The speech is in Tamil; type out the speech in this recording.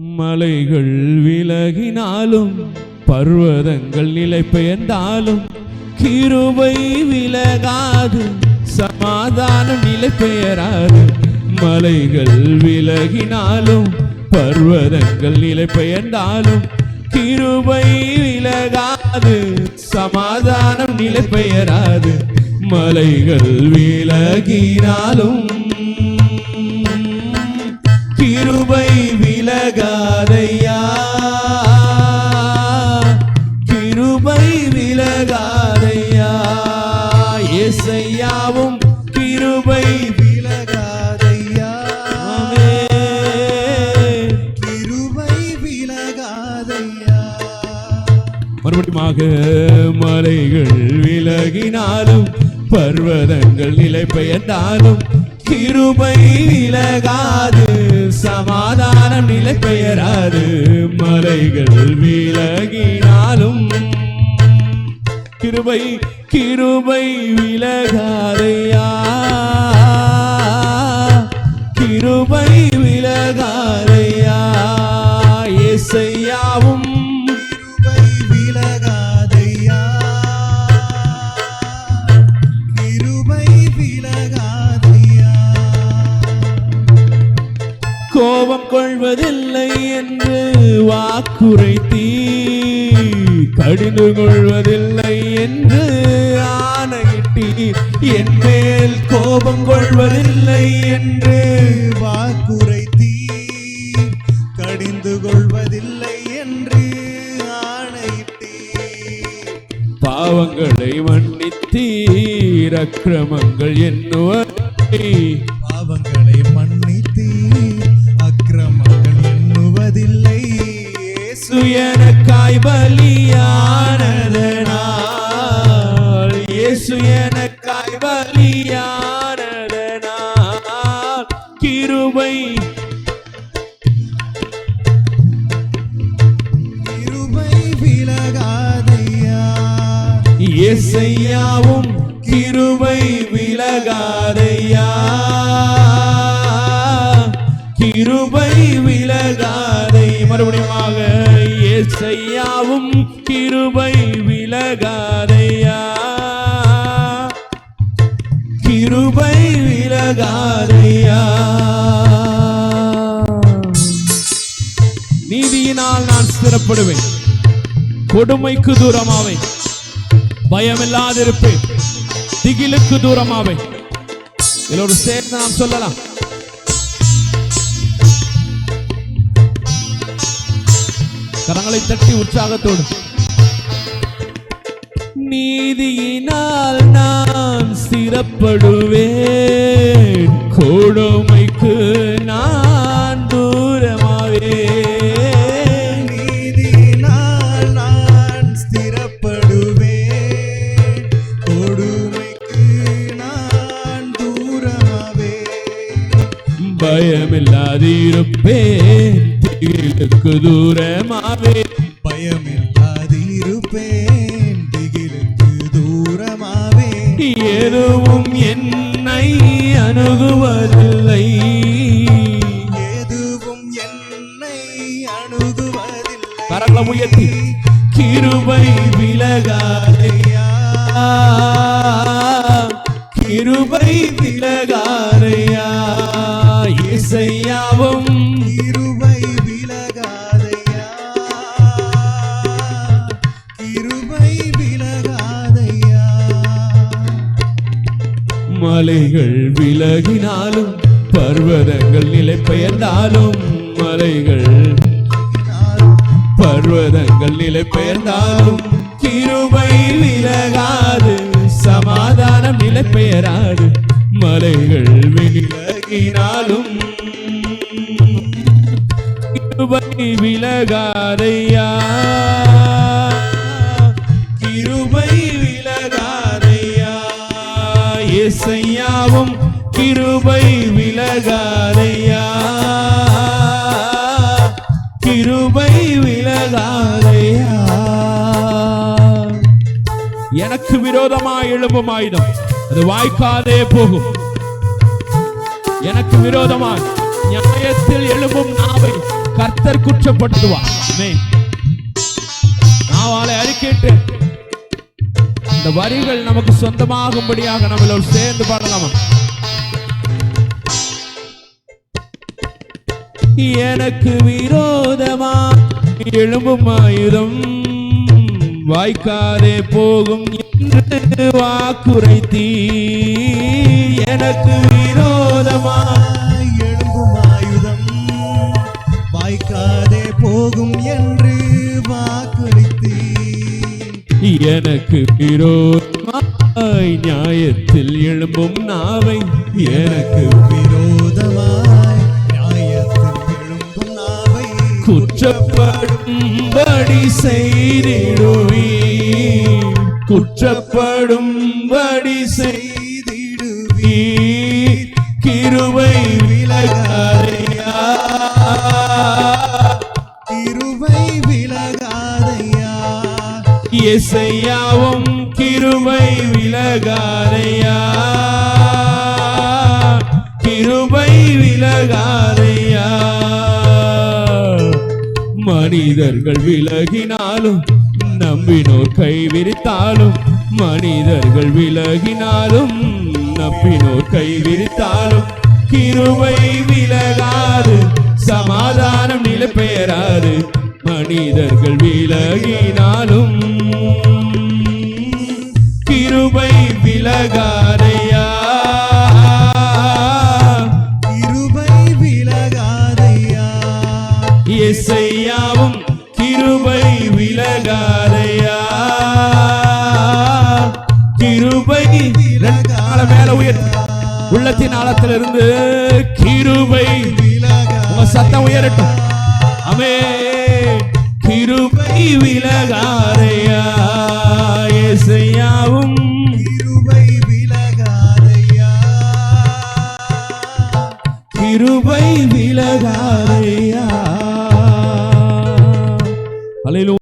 மலைகள் விலகினாலும் பர்வதங்கள் நிலை பெயர்ந்தாலும் கிருபை விலகாது சமாதானம் நிலை பெயராது மலைகள் விலகினாலும் பர்வதங்கள் நிலை பெயர்ந்தாலும் கிருபை விலகாது சமாதானம் நிலை பெயராது மலைகள் விலகினாலும் கிருபை மாக மலைகள் விலகினாலும் பர்வதங்கள் நிலை பெயர்ந்தாலும் கிருபை விலகாது சமாதானம் நிலை பெயராது மலைகள் விலகினாலும் கிருபை கிருபை விலகாது. கோபம் கொள்வதில்லை என்று வாக்குரைத்தீ. கடிந்து கொள்வதில்லை என்று ஆணையிட்டி. என் மேல் கோபம் கொள்வதில்லை என்று வாக்குரைத்தீ. கடிந்து கொள்வதில்லை என்று ஆணையிட்டி. பாவங்களை மன்னித்தீர் அக்கிரமங்கள் எண்ணுவதை. இயேசு சுயனக்காய் பலியானதனால். இயேசு எனக்காய் பலியானதனால். கிருபை. கிருபை விலகாதையா. இயேசையாவும் கிருபை விலகாதையா. கிருபை விலகாதை. மறுபடியுமாக இயேசையாவும் கிருபை விலகாதையா? கிருபை விலகாதையா? நீதியினால் நான் ஸ்திரப்படுவேன். கொடுமைக்கு தூரமாவேன். பயமில்லாதிருப்பேன். திகிலுக்கு தூரமாவேன். எல்லோரும் சேர்ந்து நாம் சொல்லலாம். கரங்களை தட்டி உற்சாகத்தோடு. நீதியினால் நான் ஸ்திரப்படுவேன் கொடுமைக்கு நான் தூரமாவேன். நீதியினால் நான் ஸ்திரப்படுவேன் கொடுமைக்கு நான் தூரமாவே பயமில்லாதிருப்பேன். திகிலுக்கு தூரமாவே. பயமில்லாதிருப்பேன் திகிலுக்கு தூரமாவே. எதுவும் என்னை அணுகுவதில்லை. எதுவும் என்னை அணுகுவதில்லை. கரங்களை உயர்த்தி கிருபை விலகாதையா கிருபை மலைகள் விலகினாலும் பர்வதங்கள் நிலை பெயர்ந்தாலும் மலைகள் பர்வதங்கள் நிலை பெயர்ந்தாலும் கிருபை விலகாது சமாதானம் நிலை பெயராது மலைகள் விலகினாலும். கிருபை விலகாதையா? விலகாதையா எனக்கு விரோதமாய் எழும்பும் ஆயுதம் அது வாய்க்காதே போகும். எனக்கு விரோதமாய் நியாயத்தில் எழும்பும் நாவை கர்த்தர் குற்றப்படுத்துவார். நாவாலை அறிக்கைட்டு இந்த வரிகள் நமக்கு சொந்தமாகும்படியாக நம்மளோடு சேர்ந்து பாடலாமா? எனக்கு விரோதமா எழும்பும் ஆயுதம் வாய்க்காதே போகும் என்று வாக்குரைத்தீ. எனக்கு விரோதமா எழும்பும் ஆயுதம் வாய்க்காதே போகும் என்று வாக்களித்தீர் எனக்கு விரோதமாய் நியாயத்தில் எழும்பும் நாவை. எனக்கு விரோதமாய் குற்றப்படும்படி செய்திடுவி குற்றப்படும்படி செய்திடுவி கிருபை விலகாதையா. கிருபை விலகாதையா. இசையாவும் கிருபை விலகாதையா. கிருபை விலகாதையா. மனிதர்கள் விலகினாலும் நம்பினோர் கைவிரித்தாலும் மனிதர்கள் விலகினாலும் நம்பினோர் கைவிரித்தாலும் கிருவை விலகாது சமாதானம் நிலை பெயராது மனிதர்கள் விலகினாலும் கிருபை விலகாதே. கிருபை மேல உயர் உள்ளத்தின் ஆழத்திலிருந்து கிருபை. உங்க சத்தம் உயரட்டும். அமே கிருபை இசையாவும் கிருபை விலகாதையா கிருபை விலகாதையா அலையிலும்